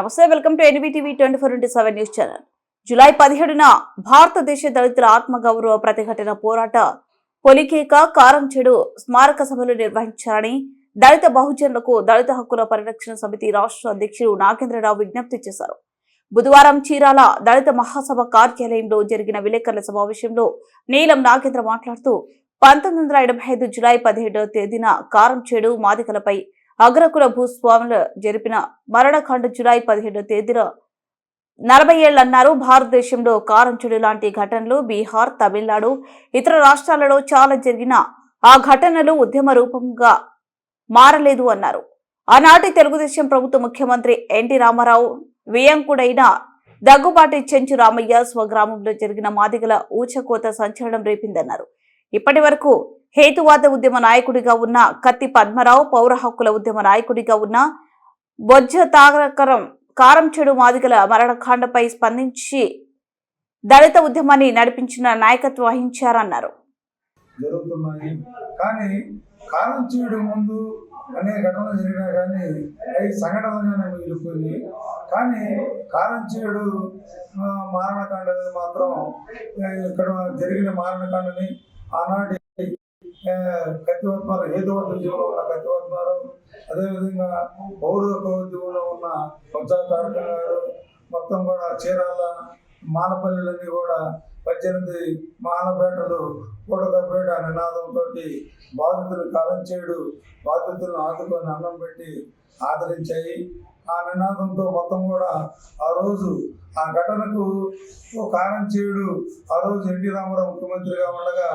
నమస్తే welcome to NVTV twenty four into seven news channel. July పదిహేడున భారతదేశ దళితుల ఆత్మగౌరవ ప్రతిఘటన పోరాట పొలికేక కారం చెడు స్మారక సభలు నిర్వహించాలని దళిత బహుజనులకు దళిత హక్కుల పరిరక్షణ సమితి రాష్ట్ర అధ్యక్షుడు నాగేంద్రరావు విజ్ఞప్తి చేశారు. బుధవారం చీరాల దళిత మహాసభ కార్యాలయంలో జరిగిన విలేకరుల సమావేశంలో నీలం నాగేంద్ర మాట్లాడుతూ పంతొమ్మిది వందల ఎనభై ఐదు జులై పదిహేడవ తేదీన కారం చెడు మాదికలపై అగ్రకుల భూస్వాములు జరిపిన మరణకాండ జులై పదిహేడో తేదీన నలభై ఏళ్ళన్నారు భారతదేశంలో కారంచుడు లాంటి ఘటనలు బీహార్ తమిళనాడు ఇతర రాష్ట్రాలలో చాలా జరిగిన ఆ ఘటనలు ఉద్యమ రూపంగా మారలేదు అన్నారు. ఆనాటి తెలుగుదేశం ప్రభుత్వ ముఖ్యమంత్రి ఎన్టీ రామారావు వియంకుడైన దగ్గుబాటి చెంచు రామయ్య స్వగ్రామంలో జరిగిన మాదిగల ఊచకోత సంచలనం రేపిందన్నారు. ఇప్పటి వరకు హేతువాద ఉద్యమ నాయకుడిగా ఉన్న కత్తి పద్మరావు పౌర హక్కుల ఉద్యమ నాయకుడిగా ఉన్న బొజ్జ తారకరం కారం చెడు మాదిగల మరణకాండపై స్పందించి దళిత ఉద్యమాన్ని నడిపించిన నాయకత్వం వహించారన్నారు. జరుగుతున్నాయి. కానీ కాలం చేయడం ముందు అనేక ఘటనలు జరిగినా కానీ అవి సంఘటనలుగానే మిగిలిపోయి కానీ కారం చేయడు మారణకాండ అనేది మాత్రం ఇక్కడ జరిగిన మారణకాండని ఆనాటి కత్తివత్మారు హేతువత్వ జీవులో ఉన్న కత్తివత్మారు అదేవిధంగా పౌరక ఉద్యమంలో ఉన్న కొత్త తారక గారు మొత్తం కూడా చీరాల మానపల్లిలన్నీ కూడా పద్దెనిమిది మానపేటలు కూడకపేట నినాదంతో బాధితులు కాలం చేయడు బాధితులను ఆదుకొని అన్నం పెట్టి ఆదరించాయి. ఆ నినాదంతో మొత్తం కూడా ఆ రోజు ఆ ఘటనకు ఓ చేయుడు ఆ రోజు ఎన్టీ రామారావు ముఖ్యమంత్రిగా ఉండగా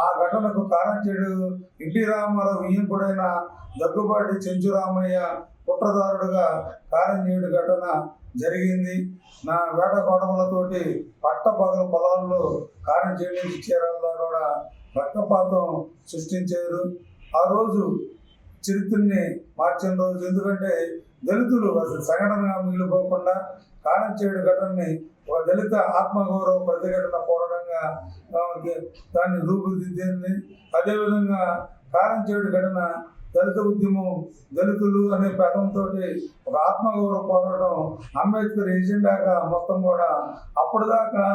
ఆ ఘటనకు కారం చేయుడు. ఎన్టీ రామారావు వియ్యంకుడైన దగ్గుబాటి చెంచురామయ్య కుట్రదారుడుగా కారంజేయుడు ఘటన జరిగింది. నా వేట కోటములతోటి పట్ట పగల పొలాల్లో కారం చేయడానికి చీరాల్లో కూడా రక్తపాతం సృష్టించారు. ఆ రోజు చరిత్రని మార్చిన రోజు. ఎందుకంటే దళితులు అసలు సంఘటనగా మిగిలిపోకుండా కారం చేయడు ఘటనని ఒక దళిత ఆత్మగౌరవ ప్రతిఘటన పోరాటంగా దాన్ని రూపుదిద్దింది. అదేవిధంగా కారం చేయడు ఘటన దళిత ఉద్యమం దళితులు అనే పదంతో ఒక ఆత్మగౌరవ పోరాటం అంబేద్కర్ ఎజెండాగా మొత్తం కూడా అప్పటిదాకా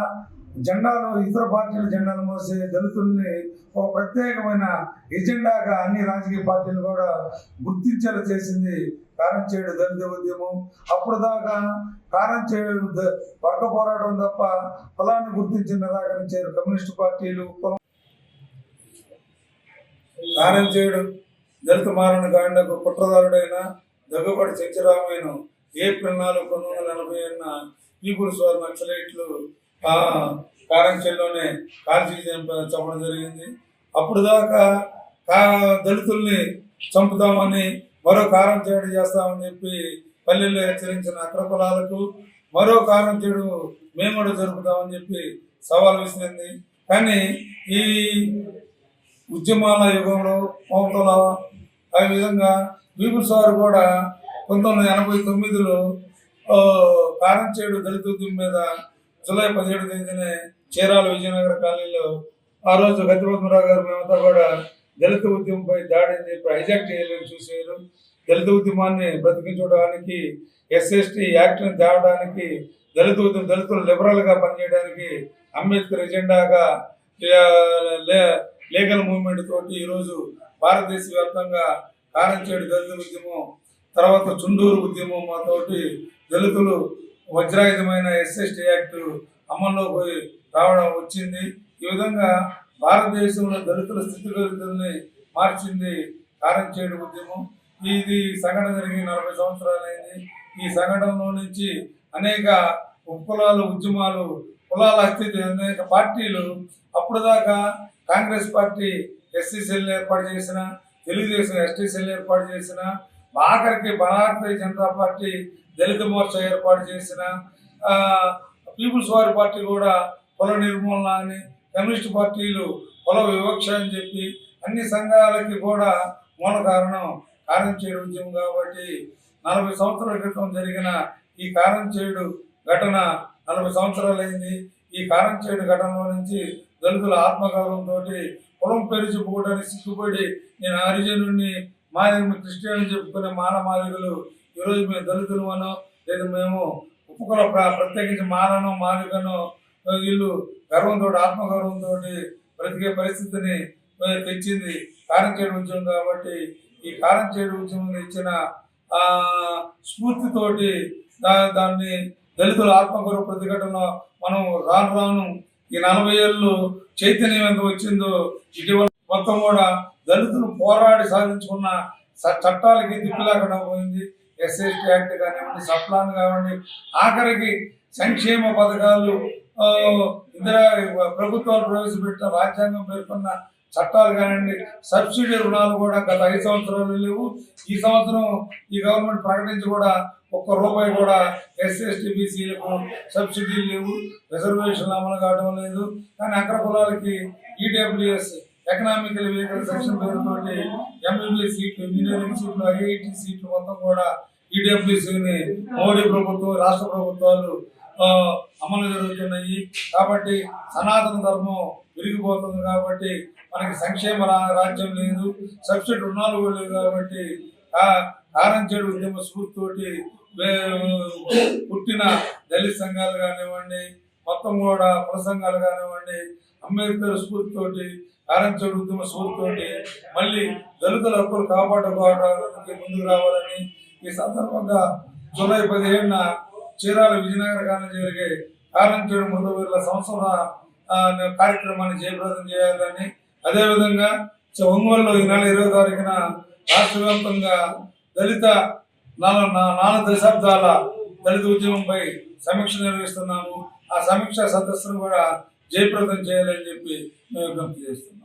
జెండాలు ఇతర పార్టీల జెండాలు మోసే దళితుల్ని ఒక ప్రత్యేకమైన ఎజెండాగా అన్ని రాజకీయ పార్టీలు కూడా గుర్తించేలా చేసింది కారంచేడు దళిత ఉద్యమం. అప్పుడు దాకా కారంచేడు వర్గ పోరాటం తప్ప కులాన్ని గుర్తించిన నిరాకరించారు కమ్యూనిస్ట్ పార్టీలు కులం. కారంచేడు దళిత మారణ గాండకు కుట్రదారుడైన దగ్గుబడి చెంచరామయ్యను ఏప్రిల్ నాలుగు పంతొమ్మిది వందల ఎనభై ఏడున పీపుల్స్ వార్ నక్సలైట్లు కారంచెల్లోనే కాల్చి చంపడం జరిగింది. అప్పుడు దాకా కా దళితుల్ని చంపుతామని మరో కారం చేయడం చేస్తామని చెప్పి పల్లెల్లో హెచ్చరించిన అగ్ర కులాలకు మరో కారం చేయడు మేము కూడా జరుపుతామని చెప్పి సవాల్ విసిరింది. కానీ ఈ ఉద్యమాల యుగంలో మౌతల ఆ విధంగా పీపుల్స్ వారు కూడా పంతొమ్మిది వందల ఎనభై తొమ్మిదిలో ఆ, కారంచేడు దళిత ఉద్యమం మీద జూలై పదిహేడు తేదీన చీరాల విజయనగర కాలనీలో ఆ రోజు గతిపద్మరావు గారు మేమంతా కూడా దళిత ఉద్యమంపై దాడి అని చెప్పి హైజాక్ చేయాలని చూశారు. దళిత ఉద్యమాన్ని బ్రతికించడానికి ఎస్ఎస్టీ యాక్ట్ని తేవడానికి దళిత ఉద్యమం దళితులు లిబరల్గా పనిచేయడానికి అంబేద్కర్ ఎజెండాగా లే- లీగల్ మూవ్మెంట్ తోటి ఈరోజు భారతదేశ వ్యాప్తంగా కారంచేడు దళిత ఉద్యమం తర్వాత చుండూరు ఉద్యమం మా తోటి దళితులు వజ్రాయుధమైన ఎస్ఎస్టీ యాక్ట్ అమల్లోకి రావడం వచ్చింది. ఈ విధంగా భారతదేశంలో దళితుల స్థితిగతుల్ని మార్చింది కారంచేడు ఉద్యమం. ఇది సంఘటన జరిగి నలభై సంవత్సరాలైంది. ఈ సంఘటనలో నుంచి అనేక ఉపకులాలు ఉద్యమాలు కులాల అస్థితి అనేక పార్టీలు అప్పుడు దాకా కాంగ్రెస్ పార్టీ ఎస్సీ సెల్ ఏర్పాటు చేసిన తెలుగుదేశం ఎస్టీ సెల్ ఏర్పాటు చేసిన ఆఖరికి భారతీయ జనతా పార్టీ దళిత మోర్చా ఏర్పాటు చేసిన పీపుల్స్ వారి పార్టీ కూడా కుల నిర్మూలన అని కమ్యూనిస్ట్ పార్టీలు కుల వివక్ష అని చెప్పి అన్ని సంఘాలకి కూడా మూల కారణం కారం చేయడం ఉద్యమం కాబట్టి నలభై సంవత్సరాల క్రితం జరిగిన ఈ కారం చేయుడు ఘటన నలభై సంవత్సరాలు అయింది. ఈ కారం చేయుడు ఘటనలో నుంచి దళితుల ఆత్మగౌరవంతో కులం పేరు చెప్పుకోవడానికి సిగ్గుపడి నేను హరిజనుడిని మాది క్రిస్టియన్ చెప్పుకునే మానమాదిగలు ఈరోజు మేము దళితులు అనో లేదు మేము ఉపకుల ప్ర- ప్రత్యేకించి మానను మాదికను వీళ్ళు గర్వంతో ఆత్మగర్వంతో బ్రతికే పరిస్థితిని ఆ, తెచ్చింది కారంచేడు ఉద్యమం కాబట్టి ఈ కారంచేడు ఉద్యమం ఇచ్చిన స్ఫూర్తితోటి దా దాన్ని దళితుల ఆత్మగౌరవ ప్రతిఘటన మనం రాను రాను ఈ నలభై ఏళ్ళు చైతన్యం ఎంత వచ్చిందో ఇటీవల మొత్తం కూడా దళితులు పోరాడి సాధించుకున్న స- చట్టాలకి దిక్కు పోయింది? ఎస్ఎస్టీ యాక్ట్ కానివ్వండి సప్లాన్ కానివ్వండి. ఆఖరికి సంక్షేమ పథకాలు ఇందిరా ప్రభుత్వాలు ప్రవేశపెట్టిన రాజ్యాంగం పేర్కొన్న చట్టాలు కానివ్వండి సబ్సిడీ రుణాలు కూడా గత ఐదు సంవత్సరాలు లేవు. ఈ సంవత్సరం ఈ గవర్నమెంట్ ప్రకటించి కూడా ఒక్క రూపాయి కూడా ఎస్సీ బీసీలకు సబ్సిడీలు లేవు. రిజర్వేషన్లు అమలు కావడం లేదు. కానీ అగ్ర కులాలకి ఈడబ్ల్యూఎస్ ఎకనామికల్ వెహికల్ సెక్షన్ పేరుతోటి ఎంబీబీఎస్ సీట్లు ఇంజనీరింగ్ సీట్లు ఐఐటి సీట్లు మొత్తం కూడా ఈడబ్ల్యూసీని మోడీ ప్రభుత్వం రాష్ట్ర ప్రభుత్వాలు అమలు జరుగుతున్నాయి. కాబట్టి సనాతన ధర్మం విరిగిపోతుంది కాబట్టి మనకి సంక్షేమ రాజ్యం లేదు. సబ్సిడీ రుణాలు లేవు కాబట్టి ఆ- కారంచేడు ఉద్యమ స్ఫూర్తితోటి పుట్టిన దళిత సంఘాలు కానివ్వండి మొత్తం కూడా కుల సంఘాలు కానివ్వండి అంబేద్కర్ స్ఫూర్తితోటి కారంచేడు ఉద్యమ స్ఫూర్తితోటి మళ్ళీ దళితుల హక్కులు కాపాడుకోవడానికి ముందుకు రావాలని ఈ సందర్భంగా జూలై పదిహేడున చీరాల విజయనగర కాలం జరిగే కారంచేడు మృతవీరుల సంవత్సర కార్యక్రమాన్ని జయప్రదం చేయాలని. అదేవిధంగా ఒంగోలులో ఈ నెల ఇరవై తారీఖున రాష్ట్ర వ్యాప్తంగా దళిత నాలుగు నాలుగు దశాబ్దాల దళిత ఉద్యమంపై సమీక్ష నిర్వహిస్తున్నాము. ఆ సమీక్ష సదస్సును కూడా జయప్రదం చేయాలని చెప్పి మేము విజ్ఞప్తి చేస్తున్నాం.